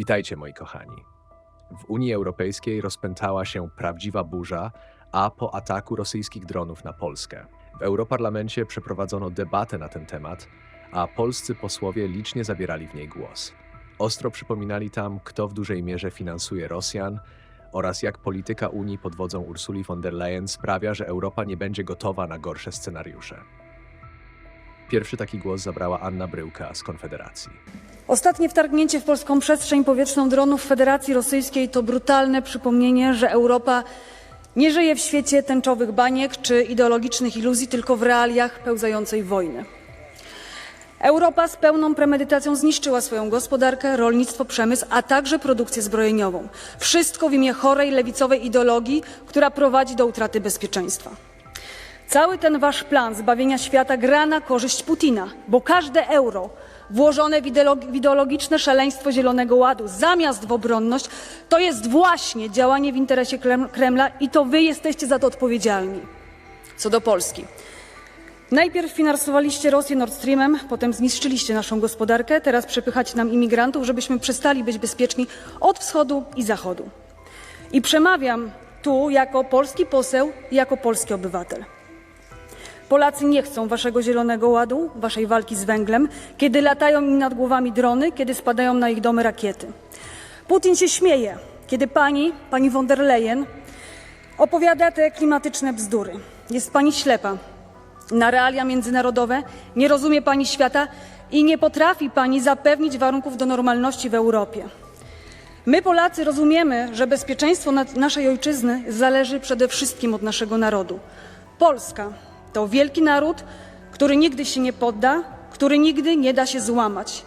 Witajcie, moi kochani. W Unii Europejskiej rozpętała się prawdziwa burza, a po ataku rosyjskich dronów na Polskę. W Europarlamencie przeprowadzono debatę na ten temat, a polscy posłowie licznie zabierali w niej głos. Ostro przypominali tam, kto w dużej mierze finansuje Rosjan oraz jak polityka Unii pod wodzą Ursuli von der Leyen sprawia, że Europa nie będzie gotowa na gorsze scenariusze. Pierwszy taki głos zabrała Anna Bryłka z Konfederacji. Ostatnie wtargnięcie w polską przestrzeń powietrzną dronów Federacji Rosyjskiej to brutalne przypomnienie, że Europa nie żyje w świecie tęczowych baniek czy ideologicznych iluzji, tylko w realiach pełzającej wojny. Europa z pełną premedytacją zniszczyła swoją gospodarkę, rolnictwo, przemysł, a także produkcję zbrojeniową. Wszystko w imię chorej lewicowej ideologii, która prowadzi do utraty bezpieczeństwa. Cały ten wasz plan zbawienia świata gra na korzyść Putina, bo każde euro włożone w ideolog- w ideologiczne szaleństwo Zielonego Ładu zamiast w obronność, to jest właśnie działanie w interesie Krem- Kremla i to wy jesteście za to odpowiedzialni. Co do Polski. Najpierw finansowaliście Rosję Nord Streamem, potem zniszczyliście naszą gospodarkę, teraz przepychacie nam imigrantów, żebyśmy przestali być bezpieczni od wschodu i zachodu. I przemawiam tu jako polski poseł i jako polski obywatel. Polacy nie chcą waszego zielonego ładu, waszej walki z węglem, kiedy latają im nad głowami drony, kiedy spadają na ich domy rakiety. Putin się śmieje, kiedy pani, pani von der Leyen, opowiada te klimatyczne bzdury. Jest pani ślepa na realia międzynarodowe, nie rozumie pani świata i nie potrafi pani zapewnić warunków do normalności w Europie. My, Polacy, rozumiemy, że bezpieczeństwo na- naszej ojczyzny zależy przede wszystkim od naszego narodu. Polska to wielki naród, który nigdy się nie podda, który nigdy nie da się złamać.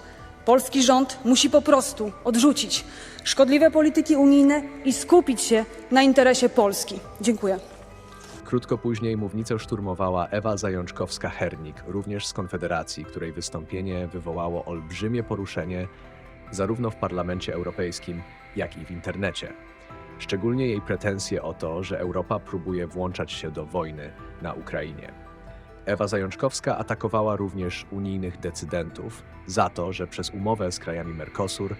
Polski rząd musi po prostu odrzucić szkodliwe polityki unijne i skupić się na interesie Polski. Dziękuję. Krótko później mównicę szturmowała Ewa Zajączkowska-Hernik, również z Konfederacji, której wystąpienie wywołało olbrzymie poruszenie zarówno w Parlamencie Europejskim, jak i w internecie. Szczególnie jej pretensje o to, że Europa próbuje włączać się do wojny na Ukrainie. Ewa Zajączkowska atakowała również unijnych decydentów za to, że przez umowę z krajami Mercosur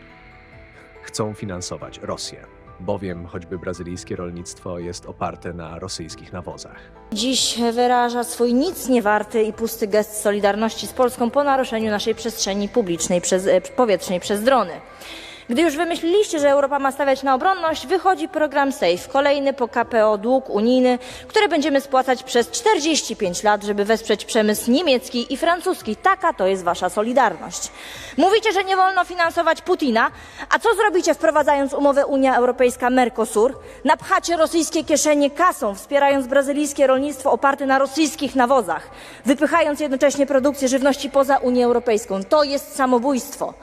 chcą finansować Rosję, bowiem choćby brazylijskie rolnictwo jest oparte na rosyjskich nawozach. Dziś wyraża swój nic nie warty i pusty gest solidarności z Polską po naruszeniu naszej przestrzeni publicznej przez, e, powietrznej przez drony. Gdy już wymyśliliście, że Europa ma stawiać na obronność, wychodzi program SAFE, kolejny po KPO dług unijny, który będziemy spłacać przez 45 lat, żeby wesprzeć przemysł niemiecki i francuski. Taka to jest wasza solidarność. Mówicie, że nie wolno finansować Putina, a co zrobicie wprowadzając umowę Unia Europejska-Mercosur? Napchacie rosyjskie kieszenie kasą, wspierając brazylijskie rolnictwo oparte na rosyjskich nawozach, wypychając jednocześnie produkcję żywności poza Unię Europejską. To jest samobójstwo.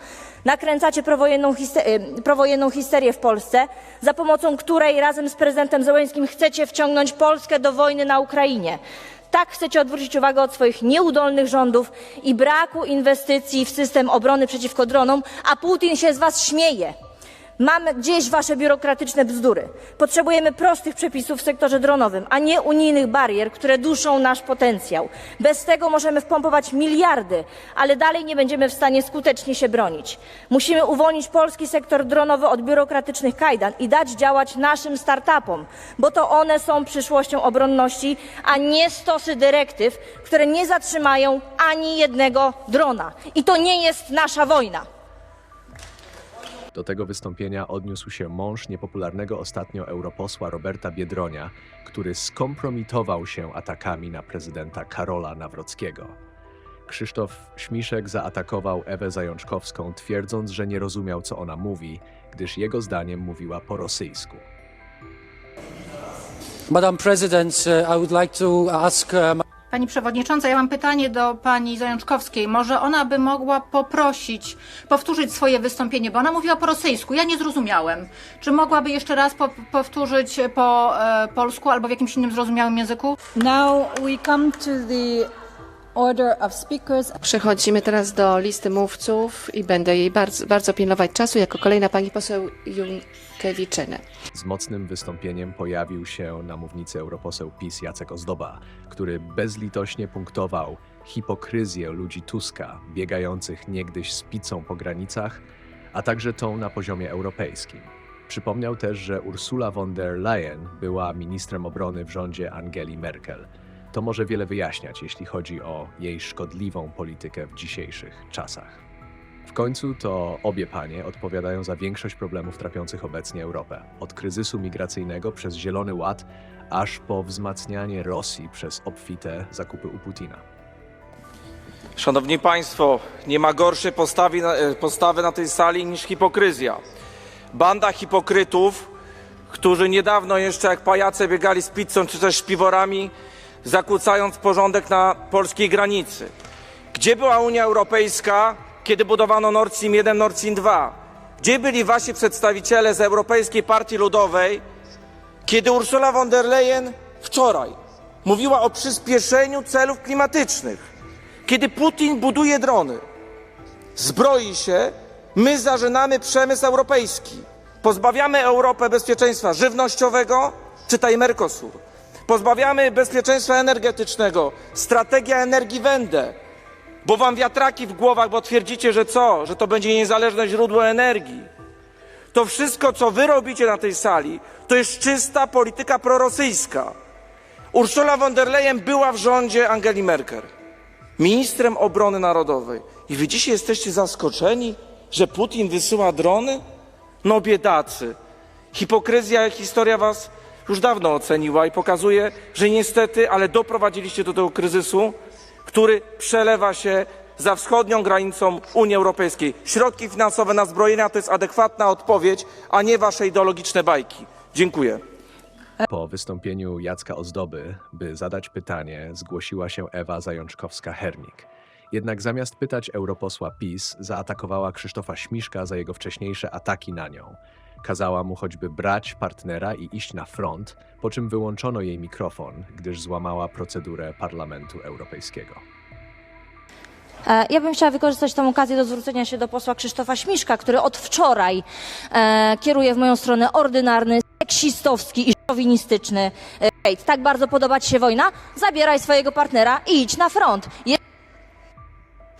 Nakręcacie prowojenną, histe- y, prowojenną histerię w Polsce, za pomocą której razem z prezydentem Zełenskim chcecie wciągnąć Polskę do wojny na Ukrainie. Tak chcecie odwrócić uwagę od swoich nieudolnych rządów i braku inwestycji w system obrony przeciwko dronom, a Putin się z was śmieje. Mamy gdzieś wasze biurokratyczne bzdury. Potrzebujemy prostych przepisów w sektorze dronowym, a nie unijnych barier, które duszą nasz potencjał. Bez tego możemy wpompować miliardy, ale dalej nie będziemy w stanie skutecznie się bronić. Musimy uwolnić polski sektor dronowy od biurokratycznych kajdan i dać działać naszym startupom, bo to one są przyszłością obronności, a nie stosy dyrektyw, które nie zatrzymają ani jednego drona. I to nie jest nasza wojna. Do tego wystąpienia odniósł się mąż niepopularnego ostatnio europosła Roberta Biedronia, który skompromitował się atakami na prezydenta Karola Nawrockiego. Krzysztof Śmiszek zaatakował Ewę Zajączkowską, twierdząc, że nie rozumiał, co ona mówi, gdyż jego zdaniem mówiła po rosyjsku. Madam President, uh, I would like to ask uh, Pani Przewodnicząca, ja mam pytanie do Pani Zajączkowskiej. Może ona by mogła poprosić, powtórzyć swoje wystąpienie, bo ona mówiła po rosyjsku, ja nie zrozumiałem. Czy mogłaby jeszcze raz po, powtórzyć po e, polsku albo w jakimś innym zrozumiałym języku? Now we come to the. Przechodzimy teraz do listy mówców i będę jej bardzo, bardzo pilnować czasu. Jako kolejna pani poseł Junkewiczyny. Z mocnym wystąpieniem pojawił się na mównicy europoseł PiS Jacek Ozdoba, który bezlitośnie punktował hipokryzję ludzi Tuska, biegających niegdyś z pizzą po granicach, a także tą na poziomie europejskim. Przypomniał też, że Ursula von der Leyen była ministrem obrony w rządzie Angeli Merkel. To może wiele wyjaśniać, jeśli chodzi o jej szkodliwą politykę w dzisiejszych czasach. W końcu to obie panie odpowiadają za większość problemów trapiących obecnie Europę. Od kryzysu migracyjnego przez Zielony Ład, aż po wzmacnianie Rosji przez obfite zakupy u Putina. Szanowni Państwo, nie ma gorszej postawy na, e, postawy na tej sali niż hipokryzja. Banda hipokrytów, którzy niedawno jeszcze jak pajace biegali z pizzą czy też śpiworami, zakłócając porządek na polskiej granicy. Gdzie była Unia Europejska, kiedy budowano Nord Stream 1, Nord Stream 2? Gdzie byli wasi przedstawiciele z Europejskiej Partii Ludowej, kiedy Ursula von der Leyen wczoraj mówiła o przyspieszeniu celów klimatycznych? Kiedy Putin buduje drony, zbroi się, my zażynamy przemysł europejski. Pozbawiamy Europę bezpieczeństwa żywnościowego, czytaj Mercosur. Pozbawiamy bezpieczeństwa energetycznego, strategia energii Wende, bo wam wiatraki w głowach, bo twierdzicie, że co? Że to będzie niezależne źródło energii. To wszystko, co wy robicie na tej sali, to jest czysta polityka prorosyjska. Ursula von der Leyen była w rządzie Angeli Merkel ministrem obrony narodowej. I wy dzisiaj jesteście zaskoczeni, że Putin wysyła drony? No biedacy. Hipokryzja historia was już dawno oceniła i pokazuje, że niestety, ale doprowadziliście do tego kryzysu, który przelewa się za wschodnią granicą Unii Europejskiej. Środki finansowe na zbrojenia to jest adekwatna odpowiedź, a nie wasze ideologiczne bajki. Dziękuję. Po wystąpieniu Jacka Ozdoby, by zadać pytanie, zgłosiła się Ewa Zajączkowska-Hernik. Jednak zamiast pytać europosła PiS, zaatakowała Krzysztofa Śmiszka za jego wcześniejsze ataki na nią. Kazała mu choćby brać partnera i iść na front, po czym wyłączono jej mikrofon, gdyż złamała procedurę Parlamentu Europejskiego. E, Ja bym chciała wykorzystać tę okazję do zwrócenia się do posła Krzysztofa Śmiszka, który od wczoraj e, kieruje w moją stronę ordynarny, seksistowski i szowinistyczny hejt. Tak bardzo podoba ci się wojna? Zabieraj swojego partnera i idź na front. Je-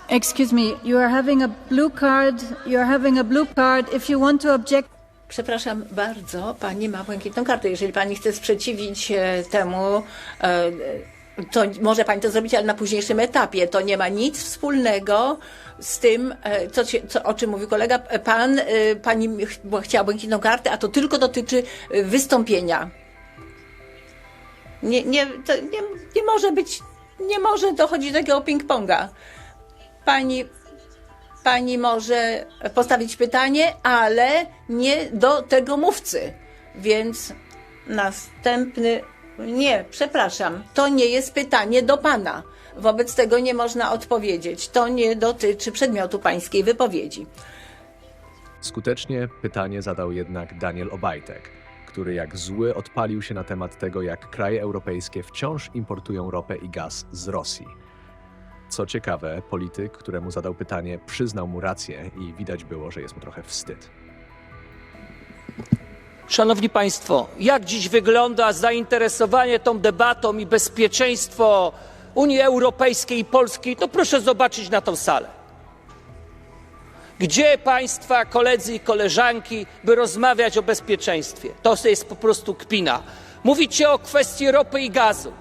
Excuse me, you are having a blue card. You are having a blue card. If you want to object, Przepraszam bardzo, pani ma błękitną kartę. Jeżeli pani chce sprzeciwić temu, e, to może pani to zrobić, ale na późniejszym etapie. To nie ma nic wspólnego z tym, e, co, co, o czym mówił kolega. Pan, e, pani ch- chciała błękitną kartę, a to tylko dotyczy wystąpienia. Nie, nie, nie, nie może być, nie może dochodzić do takiego ping-ponga. Pani Pani może postawić pytanie, ale nie do tego mówcy. Więc następny. Nie, przepraszam, to nie jest pytanie do pana. Wobec tego nie można odpowiedzieć. To nie dotyczy przedmiotu pańskiej wypowiedzi. Skutecznie pytanie zadał jednak Daniel Obajtek, który jak zły odpalił się na temat tego, jak kraje europejskie wciąż importują ropę i gaz z Rosji. Co ciekawe, polityk, któremu zadał pytanie, przyznał mu rację i widać było, że jest mu trochę wstyd. Szanowni Państwo, jak dziś wygląda zainteresowanie tą debatą i bezpieczeństwo Unii Europejskiej i Polski, to proszę zobaczyć na tą salę. Gdzie Państwa koledzy i koleżanki, by rozmawiać o bezpieczeństwie? To jest po prostu kpina. Mówicie o kwestii ropy i gazu.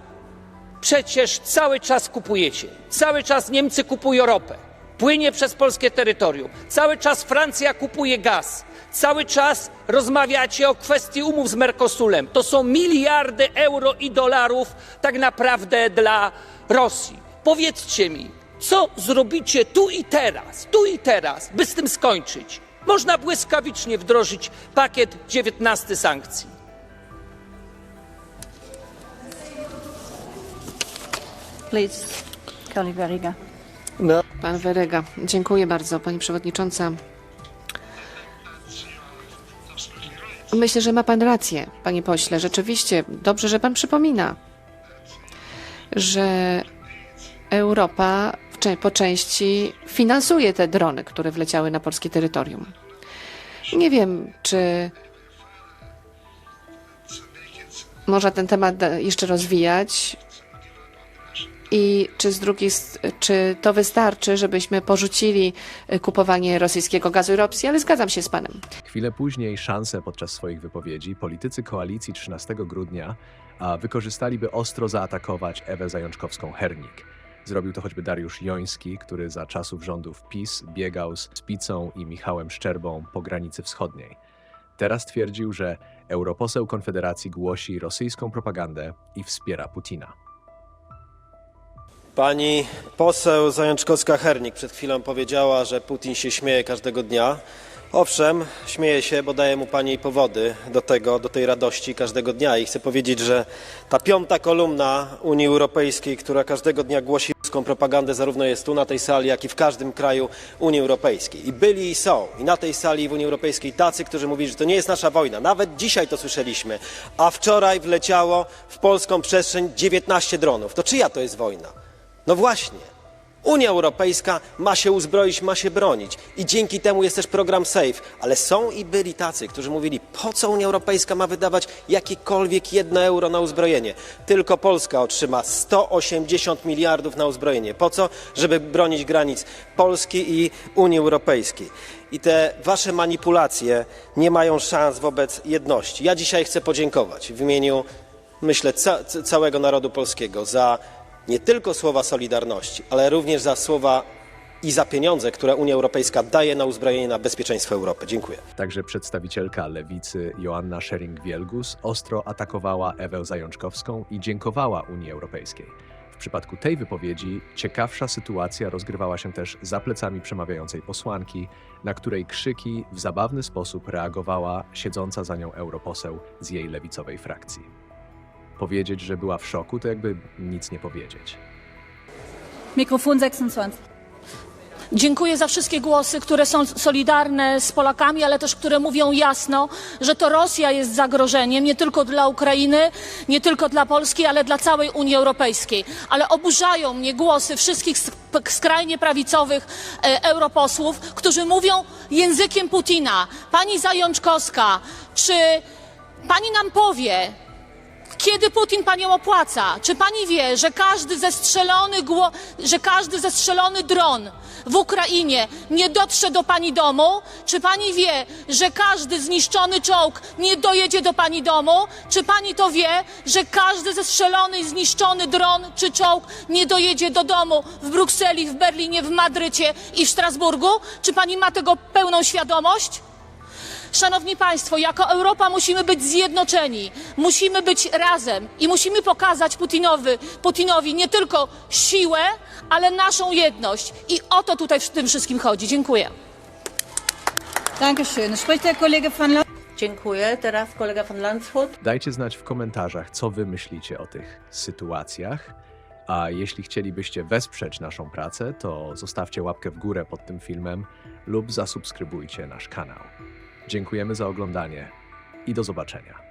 Przecież cały czas kupujecie. Cały czas Niemcy kupują ropę. Płynie przez polskie terytorium. Cały czas Francja kupuje gaz. Cały czas rozmawiacie o kwestii umów z Mercosurem. To są miliardy euro i dolarów tak naprawdę dla Rosji. Powiedzcie mi, co zrobicie tu i teraz, tu i teraz, by z tym skończyć? Można błyskawicznie wdrożyć pakiet 19 sankcji. Please, Kelly Veriga. Pan Werega. Dziękuję bardzo, pani przewodnicząca. Myślę, że ma pan rację, panie pośle. Rzeczywiście, dobrze, że pan przypomina, że Europa po części finansuje te drony, które wleciały na polskie terytorium. Nie wiem, czy można ten temat jeszcze rozwijać. I czy z drugiej, czy to wystarczy, żebyśmy porzucili y, kupowanie rosyjskiego gazu i ropsi? Ale zgadzam się z panem. Chwilę później szansę podczas swoich wypowiedzi politycy koalicji 13 grudnia a, wykorzystali, by ostro zaatakować Ewę Zajączkowską-Hernik. Zrobił to choćby Dariusz Joński, który za czasów rządów PiS biegał z Spicą i Michałem Szczerbą po granicy wschodniej. Teraz twierdził, że europoseł Konfederacji głosi rosyjską propagandę i wspiera Putina. Pani poseł Zajączkowska-Hernik przed chwilą powiedziała, że Putin się śmieje każdego dnia. Owszem, śmieje się, bo daje mu pani powody do tego, do tej radości każdego dnia. I chcę powiedzieć, że ta piąta kolumna Unii Europejskiej, która każdego dnia głosi ruską propagandę, zarówno jest tu na tej sali, jak i w każdym kraju Unii Europejskiej. I byli i są, i na tej sali i w Unii Europejskiej tacy, którzy mówili, że to nie jest nasza wojna. Nawet dzisiaj to słyszeliśmy. A wczoraj wleciało w polską przestrzeń 19 dronów. To czyja to jest wojna? No właśnie. Unia Europejska ma się uzbroić, ma się bronić i dzięki temu jest też program SAFE. Ale są i byli tacy, którzy mówili, po co Unia Europejska ma wydawać jakiekolwiek jedno euro na uzbrojenie. Tylko Polska otrzyma 180 miliardów na uzbrojenie. Po co? Żeby bronić granic Polski i Unii Europejskiej. I te wasze manipulacje nie mają szans wobec jedności. Ja dzisiaj chcę podziękować w imieniu myślę, ca ca- całego narodu polskiego za nie tylko słowa solidarności, ale również za słowa i za pieniądze, które Unia Europejska daje na uzbrojenie na bezpieczeństwo Europy. Dziękuję. Także przedstawicielka lewicy Joanna Schering-Wielgus ostro atakowała Ewę Zajączkowską i dziękowała Unii Europejskiej. W przypadku tej wypowiedzi ciekawsza sytuacja rozgrywała się też za plecami przemawiającej posłanki, na której krzyki w zabawny sposób reagowała siedząca za nią europoseł z jej lewicowej frakcji. Powiedzieć, że była w szoku, to jakby nic nie powiedzieć. Mikrofon 26. Dziękuję za wszystkie głosy, które są solidarne z Polakami, ale też które mówią jasno, że to Rosja jest zagrożeniem nie tylko dla Ukrainy, nie tylko dla Polski, ale dla całej Unii Europejskiej. Ale oburzają mnie głosy wszystkich sk- skrajnie prawicowych e, europosłów, którzy mówią językiem Putina. Pani Zajączkowska, czy pani nam powie, kiedy Putin panią opłaca? Czy pani wie, że każdy zestrzelony, że każdy zestrzelony dron w Ukrainie nie dotrze do pani domu? Czy pani wie, że każdy zniszczony czołg nie dojedzie do pani domu? Czy pani to wie, że każdy zestrzelony i zniszczony dron czy czołg nie dojedzie do domu w Brukseli, w Berlinie, w Madrycie i w Strasburgu? Czy pani ma tego pełną świadomość? Szanowni Państwo, jako Europa musimy być zjednoczeni, musimy być razem i musimy pokazać Putinowi, Putinowi nie tylko siłę, ale naszą jedność. I o to tutaj w tym wszystkim chodzi. Dziękuję. Dankeschön. Es spricht der Kollege van Land. Dziękuję. Teraz kolega von Landshut. Dajcie znać w komentarzach, co wy myślicie o tych sytuacjach. A jeśli chcielibyście wesprzeć naszą pracę, to zostawcie łapkę w górę pod tym filmem lub zasubskrybujcie nasz kanał. Dziękujemy za oglądanie i do zobaczenia.